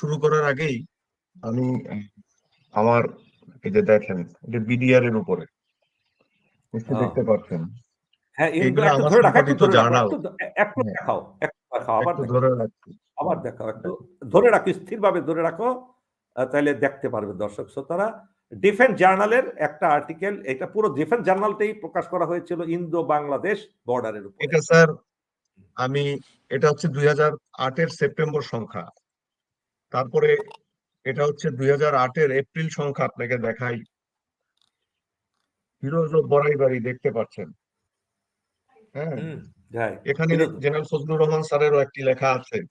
শুরু করার আগেই আমি আমার এই যে দেখেন এটা বিডিআর এর উপরে নিশ্চয়ই দেখতে পাচ্ছেন। হ্যাঁ এগুলো এগুলো আমার ধরে রাখো একটু সম্পাদিত ধরে রাখো জার্নাল। একটু ধ- একটু। দেখাও একটু দেখাও আবার ধরে রাখছি। আবার দেখাও একটু ধরে রাখো স্থিরভাবে ধরে রাখো তাহলে দেখতে পারবে দর্শক শ্রোতারা। ডিফেন্স জার্নালের একটা আর্টিকেল এটা পুরো ডিফেন্স জার্নালটাই প্রকাশ করা হয়েছিল ইন্দো বাংলাদেশ বর্ডারের উপর। এটা স্যার আমি এটা হচ্ছে দুই হাজার আটের সেপ্টেম্বর সংখ্যা। তারপরে এটা হচ্ছে দুই হাজার আটের এপ্রিল সংখ্যা আপনাকে দেখাই। হিরোজ অফ বড়াইবাড়ি দেখতে পাচ্ছেন। হ্যাঁ। এখানে জেনারেল ফজলুর রহমান স্যারেরও একটি লেখা আছে।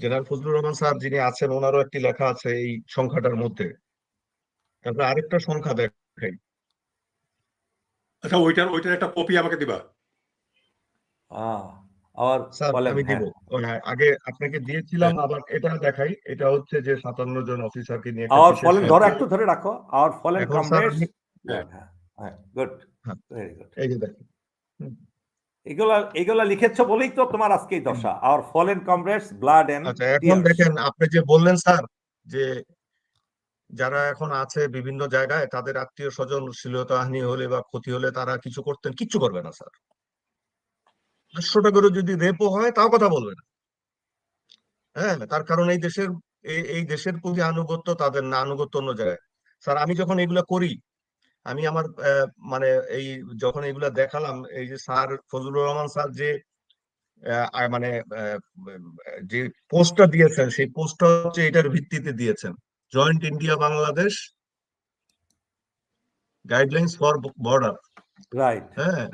জেনারেল ফজলুর রহমান স্যার যিনি আছেন ওনারও একটি লেখা আছে এই সংখ্যাটার মধ্যে। তারপরে আরেকটা সংখ্যা দেখাই। আচ্ছা ওইটার ওইটার একটা কপি আমাকে দিবা। আহ, আবার আমি দিব। হ্যাঁ। হ্যাঁ, আগে আপনাকে দিয়েছিলাম আবার এটা দেখাই এটা হচ্ছে যে সাতান্ন জন অফিসারকে নিয়ে আওয়ার ফলেন ধরো একটু ধরে রাখো আওয়ার ফলেন হ্যাঁ। হ্যাঁ। হ্যাঁ গুড হ্যাঁ। ভেরি গুড এই যে দেখেন এগুলা এগুলা লিখেছো বলেই তো তোমার আজকে এই দশা our fallen comrades blood and আচ্ছা এখন দেখেন আপনি যে বললেন স্যার যে যারা এখন আছে বিভিন্ন জায়গায় তাদের আত্মীয় স্বজন শ্লীলতাহানি হলে বা ক্ষতি হলে তারা কিছু করতেন কিচ্ছু করবে না স্যার। পাঁচশোটা করে যদি রেপও হয় তাও কথা বলবে না। হ্যাঁ তার কারণ এই দেশের এই দেশের প্রতি আনুগত্য তাদের না আনুগত্য অন্য জায়গায়। স্যার আমি যখন এগুলা করি আমি আমার মানে এই যখন এগুলা দেখালাম এই যে স্যার ফজলুর রহমান স্যার যে মানে যে পোস্টটা দিয়েছেন সেই পোস্টটা হচ্ছে এটার ভিত্তিতে দিয়েছেন। Joint India Bangladesh guidelines for border right হ্যাঁ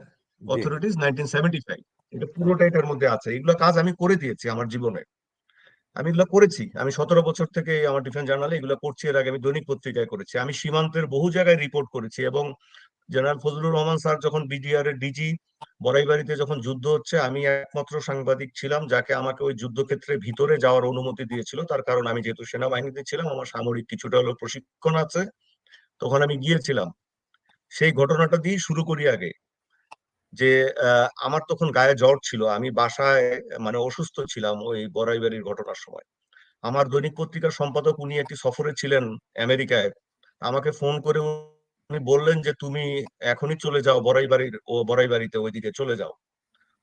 অথরিটিস নাইনটিন সেভেন্টি ফাইভ এটা পুরোটা এটার মধ্যে আছে। এগুলো কাজ আমি করে দিয়েছি আমার জীবনে। আমি এগুলো করেছি। আমি সতেরো বছর থেকে আমার ডিফেন্স জার্নালে এগুলো করছি। এর আগে আমি দৈনিক পত্রিকায় করেছি। আমি সীমান্তের বহু জায়গায় রিপোর্ট করেছি এবং জেনারেল ফজলুর রহমান স্যার যখন বিডিআর এর ডিজি বড়াইবাড়িতে যখন যুদ্ধ হচ্ছে, আমি একমাত্র সাংবাদিক ছিলাম যাকে আমাকে ওই যুদ্ধক্ষেত্রে ভিতরে যাওয়ার অনুমতি দিয়েছিল। তার কারণ আমি যেহেতু সেনাবাহিনীতে ছিলাম, আমার সামরিক কিছুটা হলো প্রশিক্ষণ আছে। তখন আমি গিয়েছিলাম। সেই ঘটনাটা দিয়ে শুরু করি আগে। যে আমার তখন গায়ে জ্বর ছিল। আমি বাসায় মানে অসুস্থ ছিলাম ওই বড়াইবাড়ির ঘটনার সময়। আমার দৈনিক পত্রিকার সম্পাদক উনি একটি সফরে ছিলেন আমেরিকায়। আমাকে ফোন করে উনি বললেন যে, তুমি এখনই চলে যাও বড়াই বাড়ির, ও বড়াইবাড়িতে ওইদিকে চলে যাও।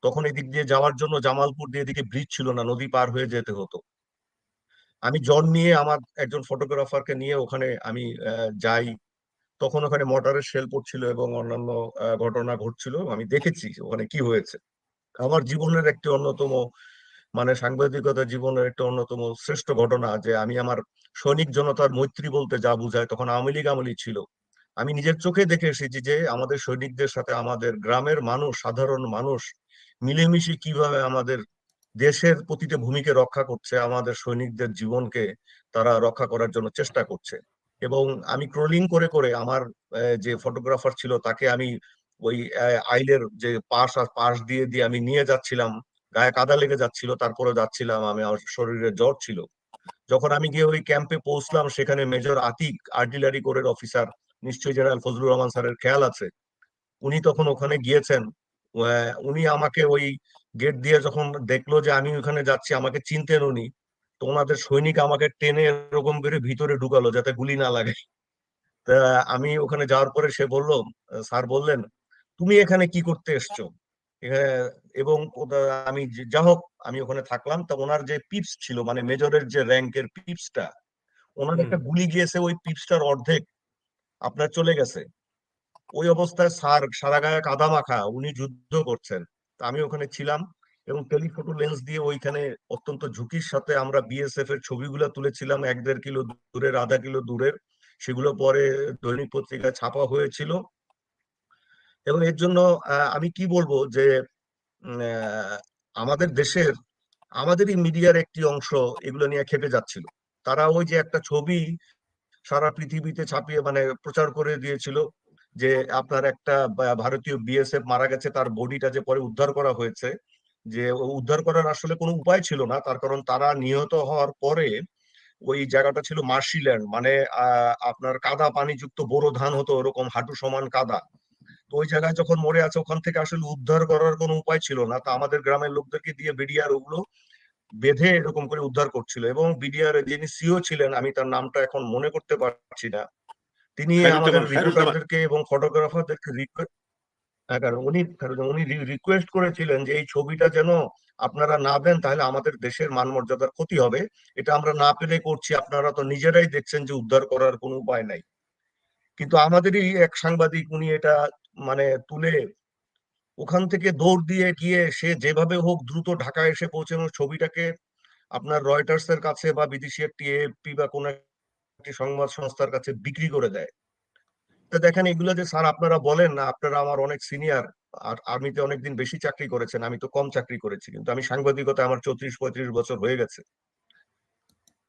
তখন এদিক দিয়ে যাওয়ার জন্য জামালপুর দিয়ে এদিকে ব্রিজ ছিল না, নদী পার হয়ে যেতে হতো। আমি জন নিয়ে আমার একজন ফটোগ্রাফারকে নিয়ে ওখানে আমি যাই। তখন ওখানে মর্টারের শেল পড়ছিল এবং অন্যান্য ঘটনা ঘটছিল। আমি দেখেছি ওখানে কি হয়েছে। আমার জীবনের একটি অন্যতম মানে সাংবাদিকতা জীবনের একটা অন্যতম শ্রেষ্ঠ ঘটনা যে আমি আমার সৈনিক জনতার মৈত্রী বলতে যা বুঝায় তখন আওয়ামী লীগ ছিল। আমি নিজের চোখে দেখে এসেছি যে আমাদের সৈনিকদের সাথে আমাদের গ্রামের মানুষ, সাধারণ মানুষ মিলেমিশে কীভাবে আমাদের দেশের প্রতিটা ভূমিকে রক্ষা করছে, আমাদের সৈনিকদের জীবনকে তারা রক্ষা করার জন্য চেষ্টা করছে। এবং আমি ক্রোলিং করে করে আমার যে ফটোগ্রাফার ছিল তাকে আমি ওই আইলের যে পাশ আর পাশ দিয়ে দিয়ে আমি নিয়ে যাচ্ছিলাম। গায়ে কাদা লেগে যাচ্ছিল, তারপরে যাচ্ছিলাম আমি, আমার শরীরে জ্বর ছিল। যখন আমি গিয়ে ওই ক্যাম্পে পৌঁছলাম, সেখানে মেজর আতিক আর্টিলারি কোরের অফিসার নিশ্চয়ই জেনারেল ফজলুর রহমান স্যারের খেয়াল আছে। উনি তখন ওখানে গিয়েছেন। উনি আমাকে ওই গেট দিয়ে যখন দেখল যে আমি ওখানে যাচ্ছি, আমাকে চিনতেন উনি। তো ওনাদের সৈনিক আমাকে টেনে এরকম করে ভিতরে ঢুকালো যাতে গুলি না লাগে। তা আমি ওখানে যাওয়ার পরে সে বলল স্যার বললেন তুমি এখানে কি করতে এসছো? এবং ওটা- আমি যা হোক আমি ওখানে থাকলাম। তা ওনার যে পিপস ছিল মানে মেজরের যে র্যাঙ্কের পিপসটা ওনার একটা গুলি গিয়েছে ওই পিপসটার অর্ধেক আপনার চলে গেছে। ওই অবস্থায় স্যার সারা গায়ে কাদা মাখা উনি যুদ্ধ করছেন। তা আমি ওখানে ছিলাম। এবং টেলিফোটো লেন্স দিয়ে ওইখানে অত্যন্ত ঝুঁকির সাথে আমরা বিএসএফ এর ছবিগুলো তুলেছিলাম, এক দেড় কিলো দূরের, আধা কিলো দূরের। সেগুলো পরে দৈনিক পত্রিকায় ছাপা হয়েছিল। এবং এর জন্য আমি কি বলব যে আমাদের দেশের, আমাদেরই মিডিয়ার একটি অংশ এগুলো নিয়ে খেপে যাচ্ছিল। তারা ওই যে একটা ছবি সারা পৃথিবীতে ছাপিয়ে মানে প্রচার করে দিয়েছিল যে, আপনার একটা ভারতীয় বিএসএফ মারা গেছে, তার বডিটা যে পরে উদ্ধার করা হয়েছে যে উদ্ধার করার আসলে কোনো উপায় ছিল না। তার কারণ তারা নিহত হওয়ার পরে ওই জায়গাটা ছিল মার্শিল্যান্ড। মানে আপনার কাদা পানিযুক্ত বোরো ধান হতো ওরকম হাঁটু সমান কাদা। তো ওই জায়গায় যখন মরে আছে ওখান থেকে আসলে উদ্ধার করার কোনো উপায় ছিল না। তা আমাদের গ্রামের লোকদেরকে দিয়ে বিডিআর ওগুলো বেঁধে এরকম করে উদ্ধার করছিল এবং বিডিআর যিনি সিও ছিলেন আমি তার নামটা এখন মনে করতে পারছি না। তিনি খায়রুজ্জামান, আমাদের খায়রুজ্জামান। রিপোর্টারদেরকে এবং ফটোগ্রাফারদেরকে রিকোয়েস্ট উনি উনি রিকোয়েস্ট করেছিলেন যে এই ছবিটা যেন আপনারা না দেন, তাহলে আমাদের দেশের মান মর্যাদার ক্ষতি হবে। এটা আমরা না পেলে করছি, আপনারা তো নিজেরাই দেখছেন যে উদ্ধার করার কোনো উপায় নাই। কিন্তু আমাদেরই এক সাংবাদিক, উনি এটা মানে তুলে ওখান থেকে দৌড় দিয়ে গিয়ে সে যেভাবে হোক দ্রুত ঢাকায় এসে পৌঁছানোর ছবিটাকে আপনার রয়টার্স এর কাছে বা বিদেশি একটি এএফপি বা কোন একটি সংবাদ সংস্থার কাছে বিক্রি করে দেয়। তো দেখেন এগুলো যে স্যার আপনারা বলেন না আপনারা আমার অনেক সিনিয়র আর আর্মিতে অনেকদিন বেশি চাকরি করেছেন আমি তো কম চাকরি করেছি কিন্তু আমি সাংবাদিকতা আমার চৌত্রিশ পঁয়ত্রিশ বছর হয়ে গেছে।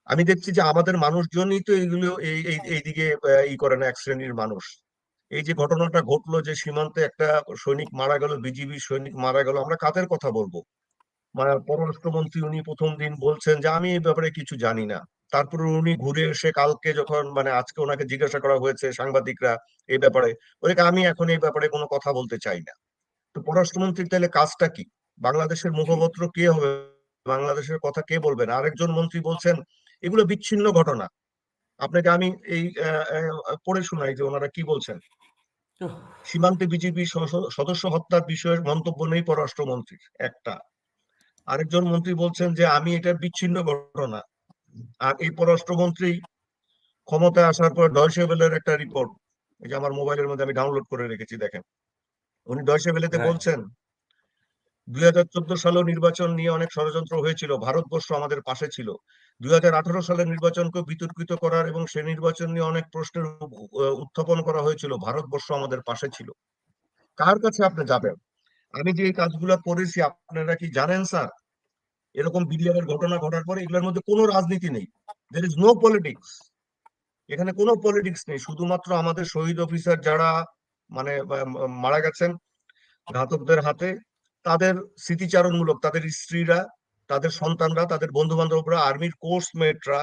আমি দেখছি যে আমাদের মানুষজনই তো এইগুলো এই এই এইদিকে ই করে না এক শ্রেণির মানুষ। এই যে ঘটনাটা ঘটলো যে সীমান্তে একটা সৈনিক মারা গেল বিজিবি সৈনিক মারা গেল আমরা কাদের কথা বলব? মানে পররাষ্ট্রমন্ত্রী উনি প্রথম দিন বলছেন যে আমি এই ব্যাপারে কিছু জানি না। তারপরে উনি ঘুরে এসে কালকে যখন মানে আজকে ওনাকে জিজ্ঞাসা করা হয়েছে সাংবাদিকরা এই ব্যাপারে ওদেরকে আমি এখন এই ব্যাপারে কোনো কথা বলতে চাই না। তো পররাষ্ট্রমন্ত্রীর তাহলে কাজটা কি? বাংলাদেশের মুখপত্র কে হবে? বাংলাদেশের কথা কে বলবেন? আরেকজন মন্ত্রী বলছেন এগুলো বিচ্ছিন্ন ঘটনা। আপনাকে আমি এই পড়ে শোনাই যে ওনারা কি বলছেন। সীমান্তে বিজেপি সদস্য হত্যার বিষয়ে মন্তব্য নেই পররাষ্ট্রমন্ত্রীর একটা। আরেকজন মন্ত্রী বলছেন যে আমি এটা বিচ্ছিন্ন ঘটনা। আর এই পররাষ্ট্রমন্ত্রী ক্ষমতায় আসার পর ডয়সে বেলের একটা রিপোর্ট এই যে আমার মোবাইলের মধ্যে আমি ডাউনলোড করে রেখেছি দেখেন। উনি ডয়সে বেলেতে হ্যাঁ। বলছেন দুই হাজার চোদ্দ সালেও নির্বাচন নিয়ে অনেক ষড়যন্ত্র হয়েছিল ভারতবর্ষ আমাদের পাশে ছিল। দুই হাজার আঠারো সালের নির্বাচনকে বিতর্কিত করার এবং সে নির্বাচন নিয়ে অনেক প্রশ্নের উত্থাপন করা হয়েছিল ভারতবর্ষ আমাদের পাশে ছিল। কার কাছে আপনি যাবেন? আমি যে কাজগুলো করেছি, আপনারা কি জানেন, স্যার? এরকম বিডিআর ঘটনা ঘটার পরে এগুলোর মধ্যে কোনো রাজনীতি নেই। দের ইজ নো পলিটিক্স এখানে কোনো পলিটিক্স নেই। শুধুমাত্র আমাদের শহীদ অফিসার যারা মানে মারা গেছেন ঘাতকদের হাতে, তাদের স্মৃতিচারণমূলক, তাদের স্ত্রীরা, তাদের সন্তানরা, তাদের বন্ধু বান্ধবরা আর্মির কোর্স মেটরা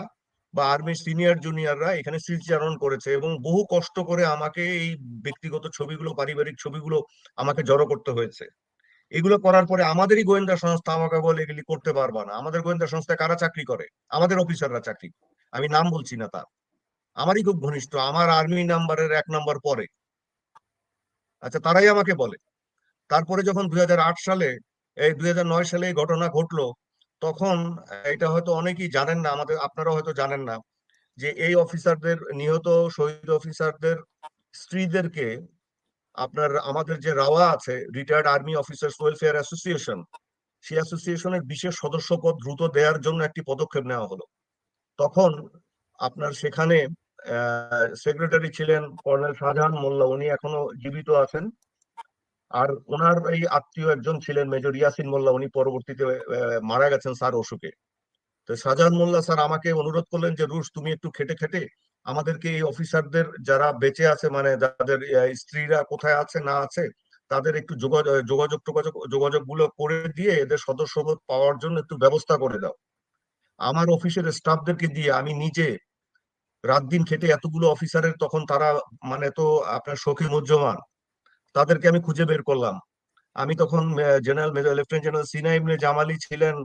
বা আর্মির সিনিয়র জুনিয়ররা এখানে স্মৃতিচারণ করেছে এবং বহু কষ্ট করে আমাকে এই ব্যক্তিগত ছবিগুলো, পারিবারিক ছবিগুলো আমাকে জড়ো করতে হয়েছে। এগুলো করার পরে আমাদেরই গোয়েন্দা সংস্থা আমাকে বলে, এগুলি করতে পারবা না। আমাদের গোয়েন্দা সংস্থা কারা চাকরি করে? আমাদের অফিসাররা চাকরি আমি নাম বলছি না তার। আমারই খুব ঘনিষ্ঠ। আমার আর্মি নাম্বারের এক নাম্বার পরে। আচ্ছা তারাই আমাকে বলে। তারপরে যখন দুই হাজার আট সালে, এই দুই হাজার নয় সালে এই ঘটনা ঘটলো তখন, এটা হয়তো অনেকেই জানেন না আমাদের আপনারা হয়তো জানেন না, যে এই অফিসারদের, নিহত শহীদ অফিসারদের স্ত্রীদেরকে আপনার, আমাদের যে রাওয়া আছে retired army officers welfare association সেই অ্যাসোসিয়েশনের বিশেষ সদস্যপদ দ্রুত দেওয়ার জন্য একটি পদক্ষেপ নেওয়া হলো। তখন আপনার সেখানে সেক্রেটারি ছিলেন কর্নেল শাহজাহান মোল্লা, উনি এখনও জীবিত আছেন। আর ওনার এই আত্মীয় একজন ছিলেন মেজর ইয়াসিন মোল্লা, উনি পরবর্তীতে মারা গেছেন স্যার অসুখে তো শাহজাহান মোল্লা স্যার আমাকে অনুরোধ করলেন যে, রুশ, তুমি একটু খেটে খেটে আমাদেরকে এই অফিসারদের যারা বেঁচে আছে মানে যাদের স্ত্রীরা কোথায় আছে, না আছে, তাদের একটু যোগাযোগ যোগাযোগ যোগাযোগগুলো করে দিয়ে এদের সদস্যপদ পাওয়ার জন্য একটু ব্যবস্থা করে দাও। আমার অফিসের স্টাফদেরকে দিয়ে আমি নিজে রাত দিন খেটে এতগুলো অফিসারের তখন তারা মানে তো আপনার শোকে মুজ্জমান তাদেরকে আমি খুঁজে বের করলাম। আমি তখন general major lieutenant general Sina Ibne Jamali ছিলেন,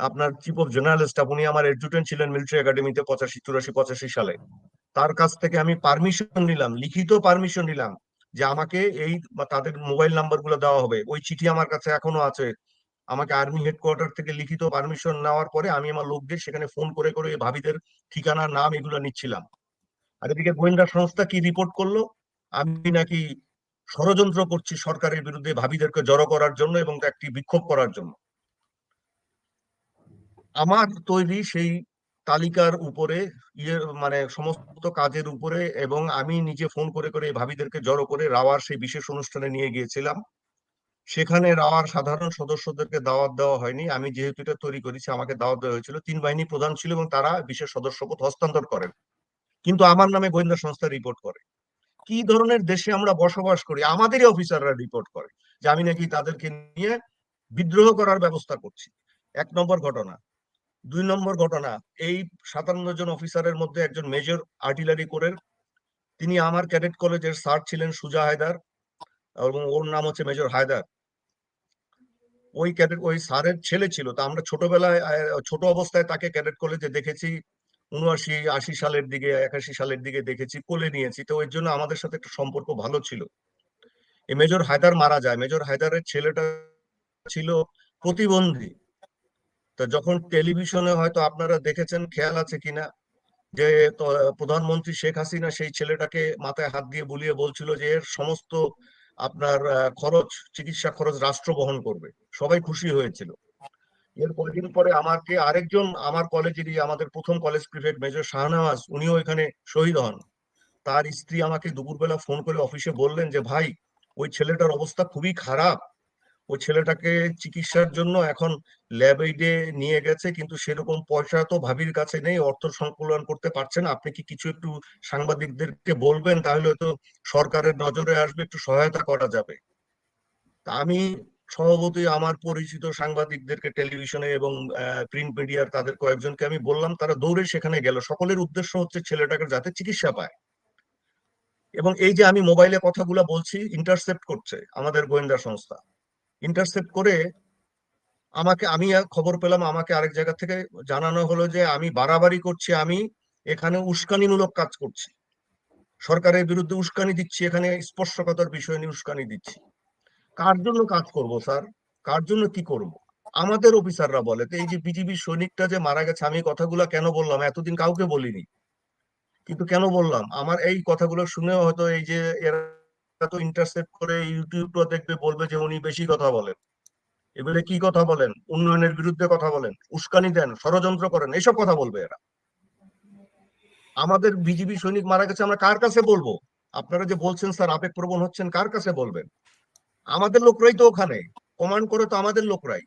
আপনার চিফ অফ জেনারেল স্টাফ উনি আমার এডজুটেন্ট ছিলেন মিলিটারি একাডেমিতে পঁচাশি, চুরাশি, পঁচাশি সালে। তার কাছ থেকে আমি পারমিশন নিলাম, লিখিত পারমিশন নিলাম যে আমাকে এই তাদের মোবাইল নাম্বারগুলো দেওয়া হবে। ওই চিঠি আমার কাছে এখনও আছে। আমাকে আর্মি হেডকোয়ার্টার থেকে লিখিত পারমিশন নেওয়ার পরে আমি আমার লোকদের সেখানে ফোন করে করে ভাবিদের ঠিকানা, নাম এগুলো নিচ্ছিলাম। আর এদিকে গোয়েন্দা সংস্থা কি রিপোর্ট করল? আমি নাকি ষড়যন্ত্র করছি সরকারের বিরুদ্ধে ভাবিদেরকে জড়ো করার জন্য এবং একটি বিক্ষোভ করার জন্য। আমার তৈরি সেই তালিকার উপরে ইয়ে মানে সমস্ত কাজের উপরে এবং আমি নিজে ফোন করে করে ভাবিদেরকে জড়ো করে রাওয়ার সেই বিশেষ অনুষ্ঠানে নিয়ে গিয়েছিলাম। সেখানে রাওয়ার সাধারণ সদস্যদেরকে দাওয়াত দেওয়া হয়নি। আমি যেহেতু এটা তৈরি করেছি, আমাকে দাওয়াত দেওয়া হয়েছিল। তিন বাহিনী প্রধান ছিল এবং তারা বিশেষ সদস্যপদ হস্তান্তর করেন। কিন্তু আমার নামে গোয়েন্দা সংস্থা রিপোর্ট করে। কি ধরনের দেশে আমরা বসবাস করি, আমাদেরই অফিসাররা রিপোর্ট করে যে আমি নাকি তাদেরকে নিয়ে বিদ্রোহ করার ব্যবস্থা করছি। এক নম্বর ঘটনা। দুই নম্বর ঘটনা, এই সাতান্ন জন অফিসারের মধ্যে একজন মেজর আর্টিলারি কোরের তিনি আমার ক্যাডেট কলেজের স্যার ছিলেন সুজা হায়দার, এবং ওর নাম হচ্ছে মেজর হায়দার। ওই ক্যাডেট ওই স্যারের ছেলে ছিল, তা আমরা ছোটবেলায় ছোট অবস্থায় তাকে ক্যাডেট কলেজে দেখেছি। উনআশি, আশি সালের দিকে, একাশি সালের দিকে দেখেছি, কোলে নিয়েছি। তো ওই জন্য আমাদের সাথে একটা সম্পর্ক ভালো ছিল। মেজর হায়দার মারা যায়। মেজর হায়দারের ছেলেটা ছিল প্রতিবন্ধী। তো যখন টেলিভিশনে হয়তো আপনারা দেখেছেন, খেয়াল আছে কিনা? যে প্রধানমন্ত্রী শেখ হাসিনা সেই ছেলেটাকে মাথায় হাত দিয়ে বুলিয়ে বলছিল যে এর সমস্ত আপনার খরচ, চিকিৎসা খরচ রাষ্ট্র বহন করবে। সবাই খুশি হয়েছিল। এর কয়েকদিন পরে আমাকে আরেকজন আমার কলেজেরই, আমাদের প্রথম কলেজ প্রিফেক্ট মেজর শাহনওয়াজ, উনিও এখানে শহীদ হন। তার স্ত্রী আমাকে দুপুরবেলা ফোন করে অফিসে বললেন যে, ভাই, ওই ছেলেটার অবস্থা খুবই খারাপ। ওই ছেলেটাকে চিকিৎসার জন্য এখন ল্যাব এইডে নিয়ে গেছে, কিন্তু সেরকম পয়সা তো ভাবির কাছে নেই, অর্থ সংকুলন করতে পারছেন আপনি কি কিছু একটু সাংবাদিকদেরকে বলবেন? তাহলে হয়তো সরকারের নজরে আসবে, একটু সহায়তা করা যাবে। আমি স্বভাবতই আমার পরিচিত সাংবাদিকদেরকে টেলিভিশনে এবং প্রিন্ট মিডিয়ার তাদের কয়েকজনকে আমি বললাম, তারা দৌড়ে সেখানে গেল। সকলের উদ্দেশ্য হচ্ছে ছেলেটাকে যাতে চিকিৎসা পায়। এবং এই যে আমি মোবাইলে কথাগুলো বলছি ইন্টারসেপ্ট করছে আমাদের গোয়েন্দা সংস্থা। ইন্টারসেপ্ট করে আমাকে, আমি খবর পেলাম, আমাকে আরেক জায়গা থেকে জানানো হলো যে আমি বাড়াবাড়ি করছি, আমি এখানে উস্কানিমূলক কাজ করছি। সরকারের বিরুদ্ধে উস্কানি দিচ্ছি, এখানে স্পর্শকতার বিষয় নিয়ে উস্কানি দিচ্ছি। কার জন্য কাজ করব, স্যার? কার জন্য কি করব? আমাদের অফিসাররা বলে, তো এই যে বিজিবি সৈনিকটা যে মারা গেছে, আমি কথাগুলো কেন বললাম? এতদিন কাউকে বলিনি। কিন্তু কেন বললাম? আমার এই কথাগুলো শুনে হয়তো এই যে এরা তো ইন্টারসেপ্ট করে ইউটিউবটা দেখবে, বলবে যে উনি বেশি কথা বলেন। এবারে কি কথা বলেন? উন্নয়নের বিরুদ্ধে কথা বলেন, উস্কানি দেন, ষড়যন্ত্র করেন, এসব কথা বলবে এরা। আমাদের বিজিবি সৈনিক মারা গেছে, আমরা কার কাছে বলব? আপনারা যে বলছেন, স্যার আবেগপ্রবণ হচ্ছেন, কার কাছে বলবেন? আমাদের লোকরাই তো ওখানে। কমান্ড করে তো আমাদের লোকরাই।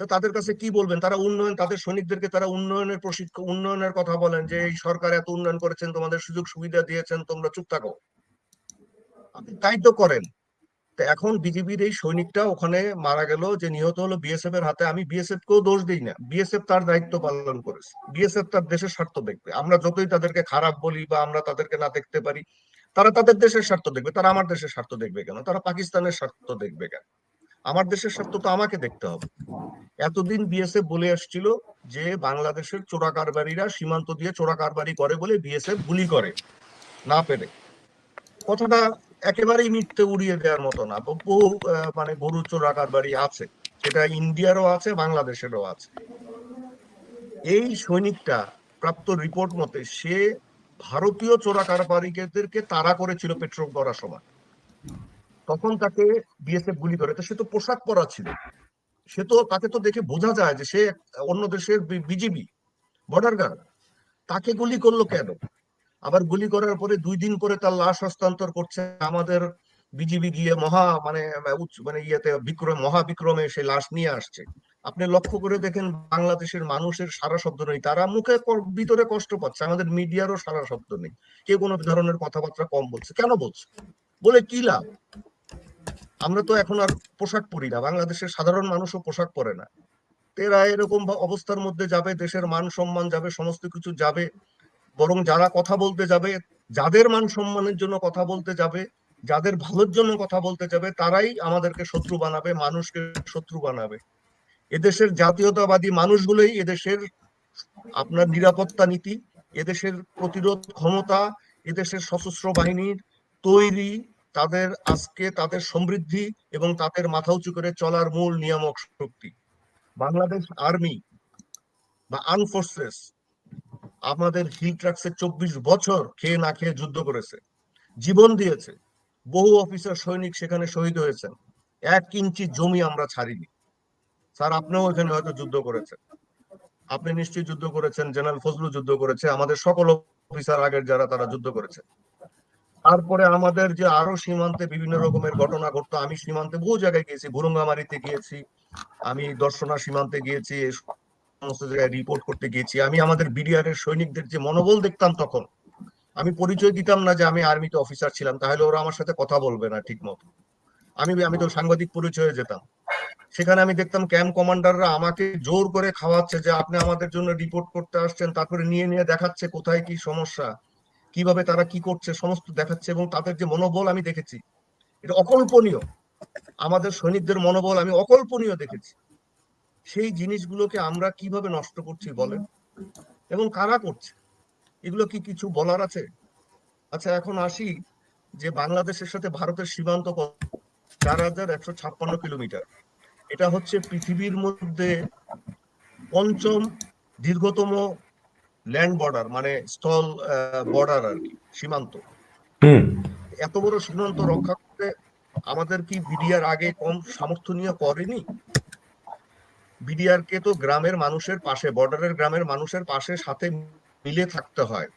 তো তাদের কাছে কি বলবেন? তারা উন্নয়ন, তাদের সৈনিকদেরকে তারা উন্নয়নের প্রশিক্ষণ উন্নয়নের কথা বলেন যে, এই সরকার এত উন্নয়ন করেছেন, তোমাদের সুযোগ সুবিধা দিয়েছেন, তোমরা চুপ থাকো। আপনি তাই তো করেন। এখন বিজেপির এই সৈনিকটা ওখানে মারা গেল, যে নিহত হলো বিএসএফ এর হাতে। আমি বিএসএফ কেও দোষ দিই না। বিএসএফ তার দায়িত্ব পালন করেছে। বিএসএফ তার দেশের স্বার্থ দেখবে। আমরা যতই তাদেরকে খারাপ বলি বা আমরা তাদেরকে না দেখতে পারি তারা তাদের দেশের স্বার্থ দেখবে, তারা আমার দেশের স্বার্থ দেখবে কেন? তারা পাকিস্তানের স্বার্থ দেখবে কেন? আমার দেশের স্বার্থ তো আমাকে দেখতে হবে। এতদিন বিএসএফ বলে আসছিল যে বাংলাদেশের চোরা কারবারিরা সীমান্ত দিয়ে চোরা কারবারি করে বলে বিএসএফ গুলি করে, না পেরে। কথাটা একেবারেই মিথ্যে উড়িয়ে দেওয়ার মতো না। বহু মানে গরু চোরা কারবারি আছে, সেটা ইন্ডিয়ারও আছে, বাংলাদেশেরও আছে। এই সৈনিকটা প্রাপ্ত রিপোর্ট মতে সে ভারতীয় চোরা কারবারিদেরকে তাড়া করেছিল পেট্রোল করার সময়। তখন তাকে বিএসএফ গুলি করে সে তো পোশাক পরা ছিল। সে তো, তাকে তো দেখে বোঝা যায় যে সে অন্য দেশের বিজিবি, বর্ডার গার্ড। তাকে গুলি করল কেন? আবার গুলি করার পরে দুই দিন পরে তার লাশ হস্তান্তর করছে আমাদের বিজিবি গিয়ে মহা মানে মানে ইয়েতে বিক্রম, মহাবিক্রমে সে লাশ নিয়ে আসছে। আপনি লক্ষ্য করে দেখেন বাংলাদেশের মানুষের সারা শব্দ নেই। তারা মুখে ভিতরে কষ্ট পাচ্ছে, আমাদের মিডিয়ারও সারা শব্দ নেই। কেউ কোনো ধরনের কথাবার্তা কম বলছে। কেন বলছে? বলে কি লাভ? আমরা তো এখন আর পোশাক পরি না। বাংলাদেশের সাধারণ মানুষও পোশাক পরে না। এরা এরকম অবস্থার মধ্যে যাবে, দেশের মান সম্মান যাবে, সমস্ত কিছু যাবে, বরং যারা কথা বলতে যাবে, যাদের মান সম্মানের জন্য কথা বলতে যাবে, যাদের ভালোর জন্য কথা বলতে যাবে, তারাই আমাদেরকে শত্রু বানাবে, মানুষকে শত্রু বানাবে। এদেশের জাতীয়তাবাদী মানুষগুলোই এদেশের আপনার নিরাপত্তা নীতি, এদেশের প্রতিরোধ ক্ষমতা, এদেশের সশস্ত্র বাহিনীর তৈরি, তাদের আজকে তাদের সমৃদ্ধি এবং তাদের মাথা উঁচু করে চলার মূল নিয়ামক শক্তি। বাংলাদেশ আর্মি বা আর্ম ফোর্সেস আমাদের হিল ট্রাক্সে চব্বিশ বছর খেয়ে না খেয়ে যুদ্ধ করেছে, জীবন দিয়েছে। বহু অফিসার, সৈনিক সেখানে শহীদ হয়েছেন। এক ইঞ্চি জমি আমরা ছাড়িনি। স্যার, আপনিও এখানে হয়তো যুদ্ধ করেছেন। আপনি নিশ্চয়ই যুদ্ধ করেছেন, জেনারেল ফজলু যুদ্ধ করেছে, আমাদের সকল অফিসার আগের যারা তারা যুদ্ধ করেছে। তারপরে আমাদের যে আরও সীমান্তে বিভিন্ন রকমের ঘটনা ঘটতো, আমি সীমান্তে বহু জায়গায় গিয়েছি, ভুরুঙ্গামারিতে গিয়েছি, আমি দর্শনা সীমান্তে গিয়েছি সমস্ত জায়গায় রিপোর্ট করতে গিয়েছি। আমি আমাদের বিডিআর এর সৈনিকদের যে মনোবল দেখতাম তখন, আমি পরিচয় দিতাম না যে আমি আর্মিতে অফিসার ছিলাম, তাহলে ওরা আমার সাথে কথা বলবে না ঠিক মতো আমি আমি তো সাংবাদিক পরিচয়ে যেতাম। সেখানে আমি দেখতাম ক্যাম্প কমান্ডাররা আমাকে জোর করে খাওয়াচ্ছে যে আপনি আমাদের জন্য রিপোর্ট করতে আসছেন, তারপরে নিয়ে নিয়ে দেখাচ্ছে কোথায় কি সমস্যা, কীভাবে তারা কি করছে, সমস্ত দেখাচ্ছে এবং তাদের যে মনোবল আমি দেখেছি, এটা অকল্পনীয়। আমাদের সৈনিকদের মনোবল আমি অকল্পনীয় দেখেছি। সেই জিনিসগুলোকে আমরা কীভাবে নষ্ট করছি বলেন? এবং কারা করছে? এগুলো কি কিছু বলার আছে? আচ্ছা এখন আসি যে বাংলাদেশের সাথে ভারতের সীমান্ত? চার হাজার একশো ছাপ্পান্ন কিলোমিটার। এটা হচ্ছে পৃথিবীর মধ্যে পঞ্চম দীর্ঘতম ল্যান্ড বর্ডার মানে স্থল বর্ডার আর কি সীমান্ত। এত বড় সীমান্ত রক্ষা করতে আমাদের কি বিডিআর আগে কম সামর্থ্য নিয়ে করেনি? বিডিআর কে তো গ্রামের মানুষের পাশে বর্ডারের গ্রামের মানুষের পাশে সাথে মিলে থাকতে হয়।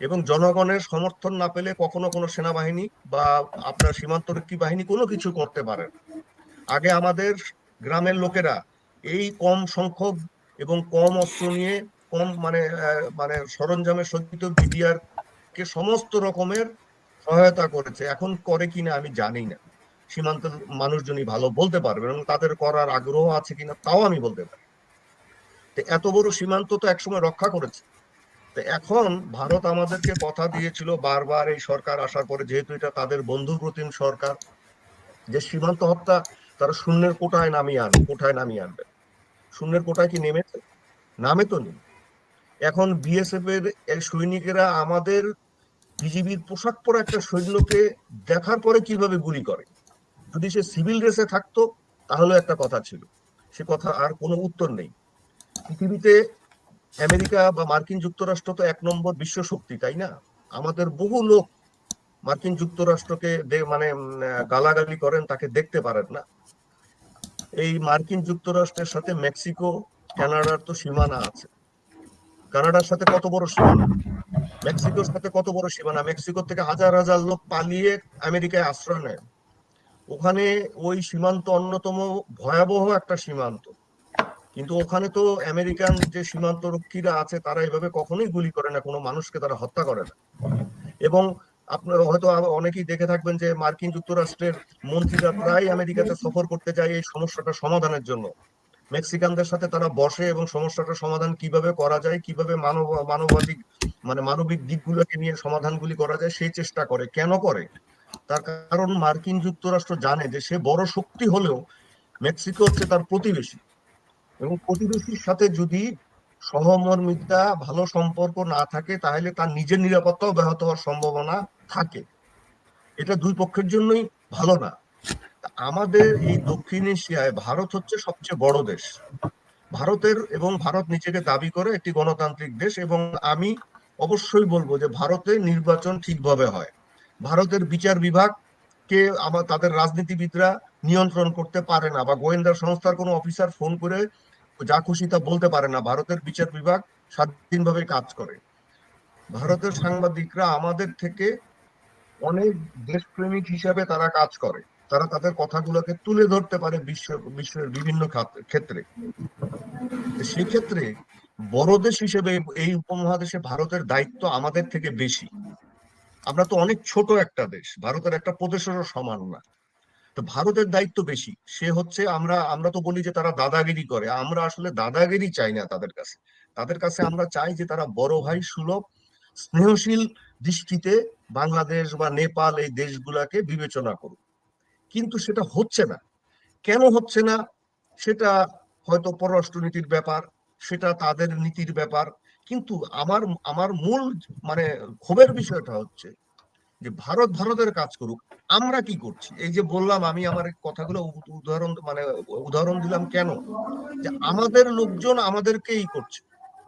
এবং জনগণের সমর্থন না পেলে কখনো কোনো সেনাবাহিনী বা আপনার সীমান্তরক্ষী বাহিনী কোনো কিছু করতে পারে। আগে আমাদের গ্রামের লোকেরা এই কম সংখ্যক এবং কম অস্ত্র নিয়ে, কম মানে মানে সরঞ্জামের সজ্জিত বিডিআর কে সমস্ত রকমের সহায়তা করেছে। এখন করে কিনা আমি জানি না। সীমান্তের মানুষজনই ভালো বলতে পারবে এবং তাদের করার আগ্রহ আছে কিনা তাও আমি বলতে পারি এত বড় সীমান্ত তো একসময় রক্ষা করেছে। তো এখন ভারত আমাদেরকে কথা দিয়েছিল বারবার এই সরকার আসার পরে, যেহেতু এটা তাদের বন্ধু প্রতিম সরকার, যে সীমান্ত হত্যা, তারা শূন্যের কোটায় নামিয়ে আনবে কোটায় নামিয়ে আনবে। শূন্যের কোটায় কি নেমেছে? নামে তো নেই। এখন বিএসএফ এর সৈনিকেরা আমাদের বিজিবির পোশাক পরা একটা সৈন্যকে দেখার পরে কীভাবে গুলি করে? যদি সে সিভিল ড্রেসে থাকতো, তাহলে একটা কথা ছিল। সে কথা আর কোনো উত্তর নেই। পৃথিবীতে আমেরিকা বা মার্কিন যুক্তরাষ্ট্র তো এক নম্বর বিশ্ব শক্তি, তাই না? আমাদের বহু লোক মার্কিন যুক্তরাষ্ট্রকে মানে গালাগালি করেন, তাকে দেখতে পারেন না। এই মার্কিন যুক্তরাষ্ট্রের সাথে মেক্সিকো, কানাডার তো সীমানা আছে। কানাডার সাথে কত বড় সীমানা? মেক্সিকোর সাথে কত বড় সীমানা? মেক্সিকো থেকে হাজার হাজার লোক পালিয়ে আমেরিকায় আশ্রয় নেয়। ওখানে ওই সীমান্ত অন্যতম ভয়াবহ একটা সীমান্ত। কিন্তু ওখানে তো আমেরিকান যে সীমান্ত রক্ষীরা আছে, তারা এভাবে কখনোই গুলি করে না, কোনো মানুষকে তারা হত্যা করে না। এবং আপনারা হয়তো অনেকেই দেখে থাকবেন যে মার্কিন যুক্তরাষ্ট্রের মন্ত্রীরা প্রায় আমেরিকাতে সফর করতে যায় এই সমস্যাটা সমাধানের জন্য। মেক্সিকানদের সাথে তারা বসে এবং সমস্যাটা সমাধান কীভাবে করা যায়, কীভাবে মানব, মানবাধিক মানে মানবিক দিকগুলোকে নিয়ে সমাধানগুলি করা যায় সেই চেষ্টা করে। কেন করে? তার কারণ মার্কিন যুক্তরাষ্ট্র জানে যে সে বড় শক্তি হলেও মেক্সিকো হচ্ছে তার প্রতিবেশী। এবং প্রতিবেশীর সাথে যদি সহমর্মিতা, ভালো সম্পর্ক না থাকে, তাহলে তার নিজের নিরাপত্তাও ব্যাহত হওয়ার সম্ভাবনা থাকে। এটা দুই পক্ষের জন্যই ভালো না। আমাদের এই দক্ষিণ এশিয়ায় ভারত হচ্ছে সবচেয়ে বড় দেশ। ভারতের এবং ভারত নিজেকে দাবি করে একটি গণতান্ত্রিক দেশ এবং আমি অবশ্যই বলব যে ভারতে নির্বাচন ঠিকভাবে হয়। ভারতের বিচার বিভাগ কে আমার তাদের রাজনীতিবিদরা নিয়ন্ত্রণ করতে পারে না বা গোয়েন্দা সংস্থার কোনো অফিসার ফোন করে যা খুশি তা বলতে পারে না। ভারতের বিচার বিভাগ স্বাধীনভাবে কাজ করে। ভারতের সাংবাদিকরা আমাদের থেকে অনেক দেশপ্রেমিক হিসাবে তারা কাজ করে। তারা তাদের কথাগুলোকে তুলে ধরতে পারে বিশ্ব, বিশ্বের বিভিন্ন ক্ষেত্রে। সেক্ষেত্রে বড় দেশ হিসেবে এই উপমহাদেশে ভারতের দায়িত্ব আমাদের থেকে বেশি। আমরা তো অনেক ছোট একটা দেশ। ভারতের একটা প্রদেশেরও সমান না। তো ভারতের দায়িত্ব বেশি। সে হচ্ছে আমরা আমরা তো বলি যে তারা দাদাগিরি করে। আমরা আসলে দাদাগিরি চাই না তাদের কাছে। তাদের কাছে আমরা চাই যে তারা বড় ভাই সুলভ, স্নেহশীল দৃষ্টিতে বাংলাদেশ বা নেপাল এই দেশগুলাকে বিবেচনা করুক। কিন্তু সেটা হচ্ছে না। কেন হচ্ছে না? সেটা হয়তো পররাষ্ট্রনীতির ব্যাপার, সেটা তাদের নীতির ব্যাপার। কিন্তু আমার আমার মূল মানে ক্ষোভের বিষয়টা হচ্ছে যে ভারত ভারতের কাজ করুক আমরা কি করছি? এই যে বললাম আমি আমার কথাগুলো উদাহরণ মানে উদাহরণ দিলাম কেন? যে আমাদের লোকজন আমাদেরকেই করছে।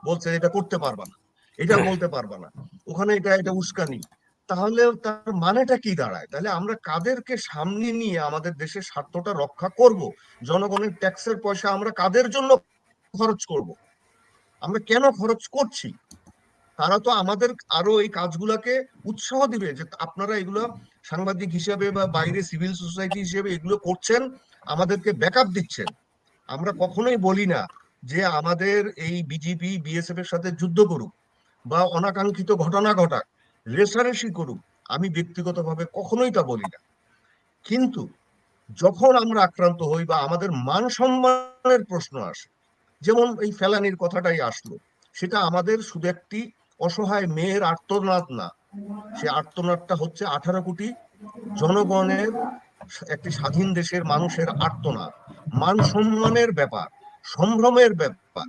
বলছে এটা করতে পারবা না এটা বলতে পারবা না ওখানে এটা এটা উস্কানি। তাহলে তার মানেটা কি দাঁড়ায়? তাহলে আমরা কাদেরকে সামনে নিয়ে আমাদের দেশের স্বার্থটা রক্ষা করব? জনগণের ট্যাক্সের পয়সা আমরা কাদের জন্য খরচ করব? আমরা কেন খরচ করছি? তারা তো আমাদের আরও এই কাজগুলাকে উৎসাহ দিবে যে আপনারা এগুলো সাংবাদিক হিসেবে বা বাইরে সিভিল সোসাইটি হিসেবে এগুলো করছেন, আমাদেরকে ব্যাকআপ দিচ্ছেন। আমরা কখনোই বলি না যে আমাদের এই বিজেপি, বিএসএফ এর সাথে যুদ্ধ করুক বা অনাকাঙ্ক্ষিত ঘটনা ঘটাক, রেশারেশি করুক, আমি ব্যক্তিগতভাবে কখনোই তা বলি না। কিন্তু যখন আমরা আক্রান্ত হই বা আমাদের মান সম্মানের প্রশ্ন আসে, যেমন এই ফেলানির কথাটাই আসলো, সেটা আমাদের শুধু একটি অসহায় মেয়ের আর্তনাদ না। সে আর্তনাদটা হচ্ছে আঠারো কোটি জনগণের একটি স্বাধীন দেশের মানুষের আর্তনাদ। মান সম্মানের ব্যাপার, সম্ভ্রমের ব্যাপার।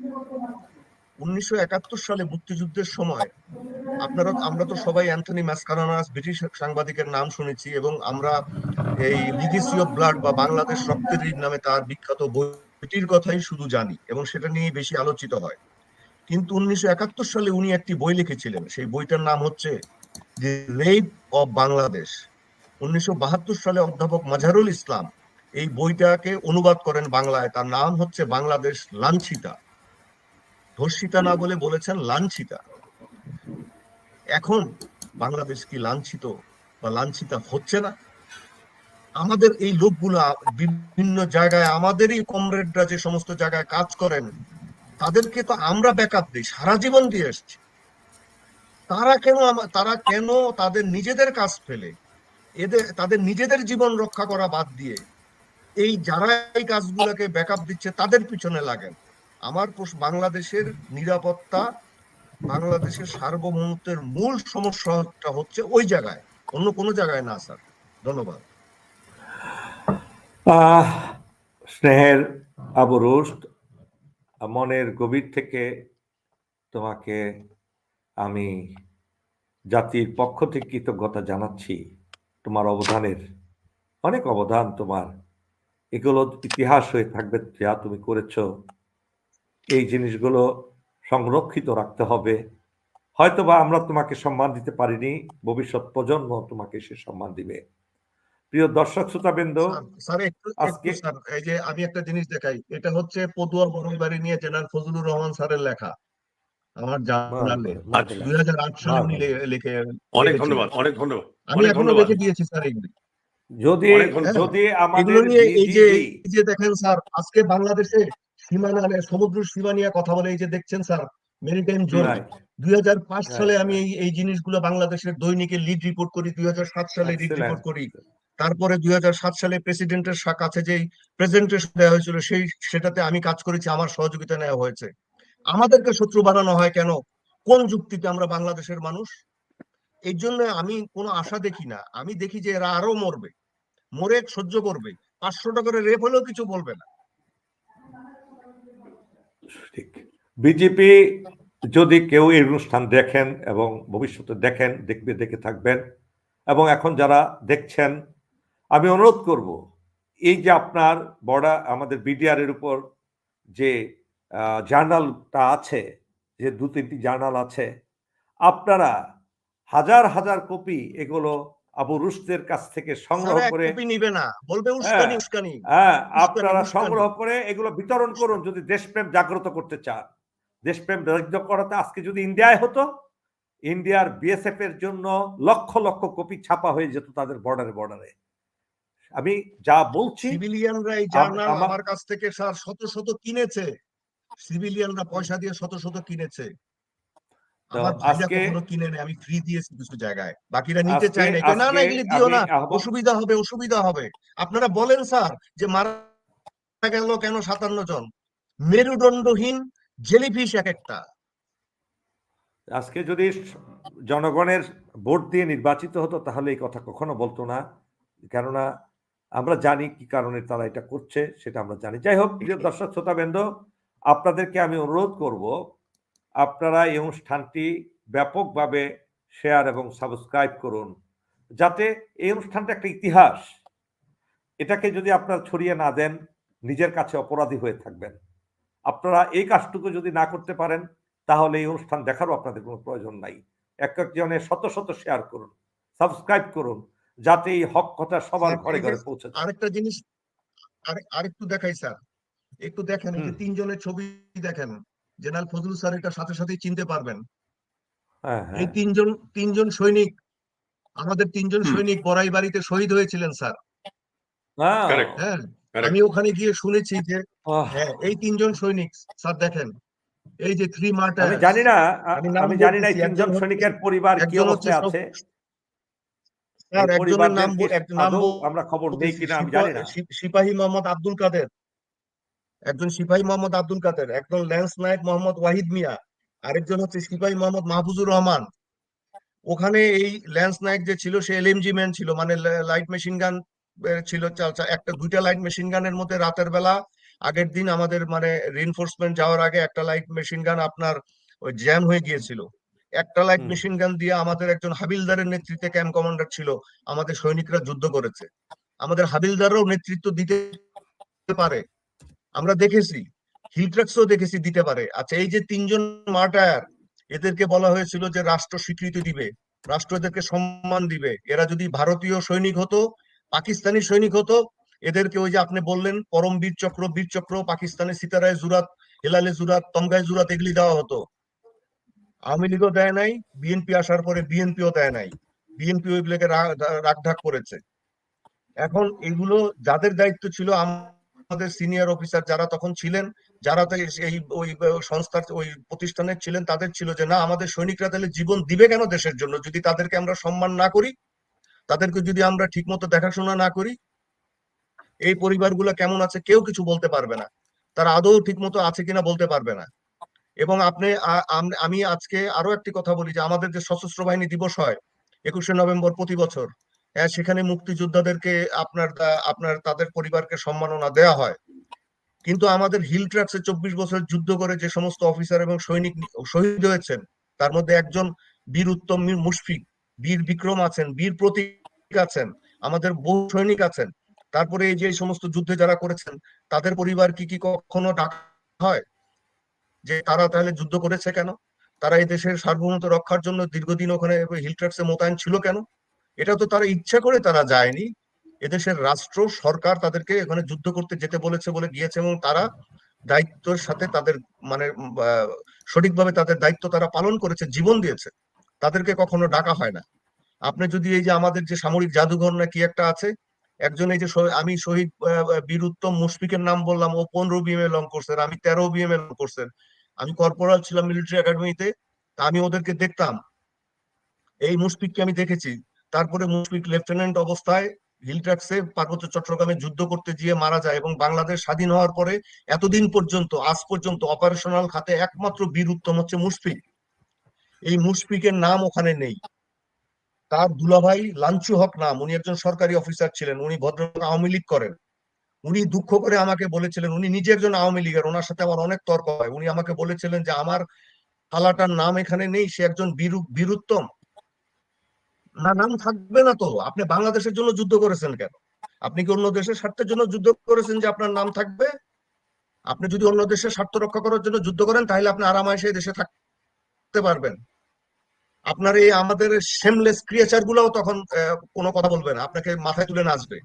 উনিশশো একাত্তর সালে মুক্তিযুদ্ধের সময় আপনারা, আমরা তো সবাই অ্যান্থনি ম্যাসকারানাস, ব্রিটিশ সাংবাদিকের নাম শুনেছি এবং আমরা এই লিগেসি অফ ব্লাড বা বাংলাদেশ রক্তের নামে তার বিখ্যাত বইটির কথাই শুধু জানি এবং সেটা নিয়ে বেশি আলোচিত হয়। কিন্তু উনিশশো একাত্তর সালে উনি একটি বই লিখেছিলেন। সেই বইটার নাম হচ্ছে দি রেপ অফ বাংলাদেশ উনিশশো বাহাত্তর সালে অধ্যাপক মাঝারুল ইসলাম এই বইটাকে অনুবাদ করেন বাংলায়। তার নাম হচ্ছে বাংলাদেশ লাঞ্ছিতা ধর্ষিতা না বলে বলেছেন লাঞ্ছিতা। এখন বাংলাদেশ কি লাঞ্ছিত বা লাঞ্ছিতা হচ্ছে না? আমাদের এই লোকগুলা বিভিন্ন জায়গায়, আমাদেরই কমরেডরা যে সমস্ত জায়গায় কাজ করেন তাদেরকে তো আমরা ব্যাকআপ দিই, সারা জীবন দিয়ে এসছি। তারা কেন তারা কেন তাদের নিজেদের কাজ ফেলে? এদের, তাদের নিজেদের জীবন রক্ষা করা বাদ দিয়ে এই যারা এই কাজগুলোকে ব্যাকআপ দিচ্ছে, তাদের পিছনে লাগেন। আমার বাংলাদেশের নিরাপত্তা, বাংলাদেশের সার্বভৌমত্বের মূল সমস্যাটা হচ্ছে ওই জায়গায়, অন্য কোনো জায়গায় না, স্যার। ধন্যবাদ। স্নেহের আবরুষ মনের গভীর থেকে তোমাকে আমি জাতির পক্ষ থেকে কৃতজ্ঞতা জানাচ্ছি। তোমার অবদানের, অনেক অবদান তোমার এগুলো ইতিহাস হয়ে থাকবে যা তুমি করেছ। এই জিনিসগুলো সংরক্ষিত রাখতে হবে। হয়তোবা আমরা তোমাকে সম্মান দিতে পারিনি, ভবিষ্যৎ প্রজন্ম তোমাকে সে সম্মান দিবে। প্রিয় দর্শক শ্রোতাবৃন্দ স্যার- একটু আজকে- এই যে আমি একটা জিনিস দেখাই এটা হচ্ছে পদুয়া বড়বাড়ি নিয়ে জেনারেল ফজলুর রহমান স্যারের লেখা। আমার জানালে। দুই হাজার আট সালে উনি। লিখে অনেক ধন্যবাদ অনেক ধন্যবাদ আমি এখনও ধন্যবাদ। রেখে দিয়েছি স্যার এগুলি। যদি যদি আমাদের নিয়ে এই যে এই যে দেখেন স্যার আজকে বাংলাদেশে সীমানা মানে সমুদ্র সীমা নিয়ে কথা বলে এই যে দেখছেন স্যার মেরিটাইম জোন. দুই হাজার পাঁচ সালে আমি এই এই জিনিসগুলো বাংলাদেশের দৈনিকে লিড রিপোর্ট করি দুই হাজার সাত সালে লিড রিপোর্ট করি। তারপরে দুই হাজার সাত সালে প্রেসিডেন্টের কাছে যেই প্রেজেন্টেশন দেওয়া হয়েছিল, সেই, সেটাতে আমি কাজ করেছি, আমার সহযোগিতা নেওয়া হয়েছে। আমাদেরকে শত্রু বানানো হয় কেন? কোন যুক্তিতে আমরা বাংলাদেশের মানুষ? এই জন্য আমি কোনো আশা দেখি না। আমি দেখি যে এরা আরও মরবে। মরে সহ্য করবে। পাঁচশো টাকা করে রেপ হলেও কিছু বলবে না। ঠিক। বিজেপি যদি কেউ এই অনুষ্ঠান দেখেন এবং ভবিষ্যতে দেখেন, দেখবে, দেখে থাকবেন এবং এখন যারা দেখছেন আমি অনুরোধ করব এই যে আপনার বড়া আমাদের বিডিআর এর উপর যে জার্নালটা আছে যে দু তিনটি জার্নাল আছে আপনারা হাজার হাজার কপি এগুলো আবু রুশদের কাছ থেকে সংগ্রহ করে নিবে না বলবে উস্কানি হ্যাঁ। উস্কানি হ্যাঁ আপনারা সংগ্রহ করে এগুলো বিতরণ করুন যদি দেশপ্রেম জাগ্রত করতে চান। দেশপ্রেম জাগ্রত করাতে আজকে যদি ইন্ডিয়ায় হতো ইন্ডিয়ার বিএসএফ এর জন্য লক্ষ লক্ষ কপি ছাপা হয়ে যেত তাদের বর্ডারে বর্ডারে। আমি যা বলছি সিভিলিয়ানরা এই জার্নাল আমার কাছ থেকে স্যার শত শত কিনেছে। সিভিলিয়ানরা পয়সা দিয়ে শত শত কিনেছে। আজকে- কিনে নেই আমি ফ্রি দিয়েছি কিছু জায়গায়। বাকিরা নিতে চায় না। না না এগুলি দিও না। অসুবিধা হবে অসুবিধা হবে। আপনারা বলেন স্যার যে মারা গেল কেন সাতান্ন জন? মেরুদণ্ডহীন জেলিফিশ এক একটা। আজকে যদি জনগণের ভোট দিয়ে নির্বাচিত হতো তাহলে এই কথা কখনো বলতো না। কেননা আমরা জানি কি কারণে তারা এটা করছে সেটা আমরা জানি। যাই হোক প্রিয় দর্শক শ্রোতাবৃন্দ আপনাদেরকে আমি অনুরোধ করব আপনারা এই অনুষ্ঠানটি ব্যাপকভাবে শেয়ার এবং সাবস্ক্রাইব করুন যাতে এই অনুষ্ঠানটা একটা ইতিহাস। এটাকে যদি আপনারা ছড়িয়ে না দেন নিজের কাছে অপরাধী হয়ে থাকবেন। আপনারা এই কাজটুকু যদি না করতে পারেন তাহলে এই অনুষ্ঠান দেখারও আপনাদের কোনো প্রয়োজন নাই। এক একজনের শত শত শেয়ার করুন সাবস্ক্রাইব করুন যাতে এই হক কথা সবার ঘরে ঘরে পৌঁছে আরেকটা জিনিস আরে- আরেকটু দেখাই স্যার। একটু দেখেন যে তিনজনের ছবি দেখেন জেনারেল ফজলুল স্যার এটা সাথে সাথেই চিনতে পারবেন। হ্যাঁ হ্যাঁ। এই তিনজন তিনজন সৈনিক আমাদের তিনজন সৈনিক বড়াই বাড়িতে শহীদ হয়েছিলেন স্যার। হ্যাঁ। হ্যাঁ. আমি ওখানে গিয়ে শুনেছি যে হ্যাঁ এই তিনজন সৈনিক স্যার দেখেন এই যে থ্রি মার্ট আমি জানি না আমি জানি না তিনজন একজন সৈনিকের পরিবার কি হচ্ছে অবস্থায় আছে। স্যার এই একজনের নাম পরিবারদেরকে নাম আমরা খবর নেই কিনা আমি জানি না। সিপাহী মোহাম্মদ আব্দুল কাদের। একজন সিপাহী মোহাম্মদ আব্দুল কাদের একজন ল্যান্স নায়ক মোহাম্মদ ওয়াহিদ মিয়া আরেকজন হচ্ছে সিপাহী মোহাম্মদ মাহফুজুর রহমান। ওখানে এই ল্যান্স নায়ক যে ছিল সে এলএমজি ম্যান ছিল মানে লাইট মেশিন গান ছিল একটা দুইটা লাইট মেশিন গানের মধ্যে রাতের বেলা। আগের দিন আমাদের মানে রিনফোর্সমেন্ট যাওয়ার আগে একটা লাইট মেশিন গান আপনার ওই জ্যাম হয়ে গিয়েছিল। একটা লাইট মেশিন গান দিয়ে আমাদের একজন হাবিলদারের নেতৃত্বে ক্যাম্প কমান্ডার ছিল আমাদের সৈনিকরা যুদ্ধ করেছে। আমাদের হাবিলদারও নেতৃত্ব দিতে পারে। আমরা দেখেছি হিলট্রাক্সও দেখেছি দিতে পারে। আচ্ছা এই যে তিনজন মার্টায়ার এদেরকে বলা হয়েছিল যে রাষ্ট্র স্বীকৃতি দিবে রাষ্ট্র এদেরকে সম্মান দিবে। এরা যদি ভারতীয় সৈনিক হতো পাকিস্তানি সৈনিক হতো এদেরকে ওই যে আপনি বললেন পরম বীর চক্র বীর চক্র পাকিস্তানের সিতারায় জুরাত হেলালে জুরাত তমগায় জুরাত এগুলি দেওয়া হতো। আওয়ামী লীগও দেয় নাই, বিএনপি আসার পরে বিএনপিও দেয় নাই। বিএনপি ওইগুলোকে রাগ ঢাক করেছে। এখন এগুলো যাদের দায়িত্ব ছিল, আমাদের সিনিয়র অফিসার যারা তখন ছিলেন, যারা এই, ওই সংস্থার, ওই প্রতিষ্ঠানের ছিলেন, তাদের ছিল যে, না, আমাদের সৈনিকরা তাহলে জীবন দিবে কেন দেশের জন্য? যদি তাদেরকে আমরা সম্মান না করি, তাদেরকে যদি আমরা ঠিকমতো দেখাশোনা না করি, এই পরিবারগুলো কেমন আছে? কেউ কিছু বলতে পারবে না। তারা আদৌ ঠিকমতো আছে কিনা বলতে পারবে না। এবং আপনি আমি আজকে আরও একটি কথা বলি যে আমাদের যে সশস্ত্র বাহিনী দিবস হয়, একুশে নভেম্বর প্রতি বছর হ্যাঁ সেখানে মুক্তিযোদ্ধাদেরকে আপনার আপনার তাদের পরিবারকে সম্মাননা দেওয়া হয়। কিন্তু আমাদের হিল ট্রাক্সে চব্বিশ বছর যুদ্ধ করে যে সমস্ত অফিসার এবং সৈনিক শহীদ হয়েছেন, তার মধ্যে একজন বীর উত্তম মুশফিক, বীর বিক্রম আছেন, বীর প্রতীক আছেন, আমাদের বহু সৈনিক আছেন। তারপরে এই যে সমস্ত যুদ্ধে যারা করেছেন, তাদের পরিবার কি কি কখনো ডাকা হয়? যে তারা তাহলে যুদ্ধ করেছে কেন? তারা এই দেশের সার্বভৌমত্ব রক্ষার জন্য দীর্ঘদিন ওখানে হিল ট্রাক্সে মোতায়েন ছিল কেন? এটা তো তারা ইচ্ছা করে তারা যায়নি। এদেশের রাষ্ট্র সরকার তাদেরকে এখানে যুদ্ধ করতে যেতে বলেছে বলে গিয়েছে এবং তারা দায়িত্বের সাথে তাদের মানে সঠিকভাবে তাদের দায়িত্ব তারা পালন করেছে জীবন দিয়েছে। তাদেরকে কখনো ডাকা হয় না। আপনি যদি এই যে আমাদের যে সামরিক জাদুঘর না কি একটা আছে একজন এই যে আমি শহীদ আহ, আহ, বীর উত্তম মুশফিকের নাম বললাম ও পনেরো বিএমএ লং করছেন আমি তেরো বিএমএ লং কোর্সের আমি কর্পোরাল ছিলাম মিলিটারি একাডেমিতে আমি ওদেরকে দেখতাম। এই মুশফিককে আমি দেখেছি। তারপরে মুশফিক লেফটেন্যান্ট অবস্থায় হিলট্রাক্সে পার্বত্য চট্টগ্রামে যুদ্ধ করতে গিয়ে মারা যায় এবং বাংলাদেশ স্বাধীন হওয়ার পরে এতদিন পর্যন্ত, আজ পর্যন্ত অপারেশনাল খাতে একমাত্র বীর উত্তম হচ্ছে মুশফিক। এই মুশফিকের নাম ওখানে নেই। তার দুলাভাই লাঞ্চু হক নাম, উনি একজন সরকারি অফিসার ছিলেন, উনি ভদ্রলোক আওয়ামী লীগ করেন। উনি দুঃখ করে আমাকে বলেছিলেন, উনি নিজে একজন আওয়ামী লীগের ওনার সাথে আমার অনেক তর্ক হয়। উনি আমাকে বলেছিলেন যে, আমার খালাটার নাম এখানে নেই, সে একজন বীরু, বীরুত্তম। না, নাম থাকবে না তো। আপনি বাংলাদেশের জন্য যুদ্ধ করেছেন কেন? আপনি কি অন্য দেশের স্বার্থের জন্য যুদ্ধ করেছেন যে আপনার নাম থাকবে? আপনি যদি অন্য দেশের স্বার্থ রক্ষা করার জন্য যুদ্ধ করেন, তাহলে আপনি আরামায় দেশে থাকতে পারবেন। আপনার এই আমাদের শেমলেস ক্রিয়েচার গুলাও তখন কোনো কথা বলবে না। আপনাকে মাথায় তুলে নাচবে।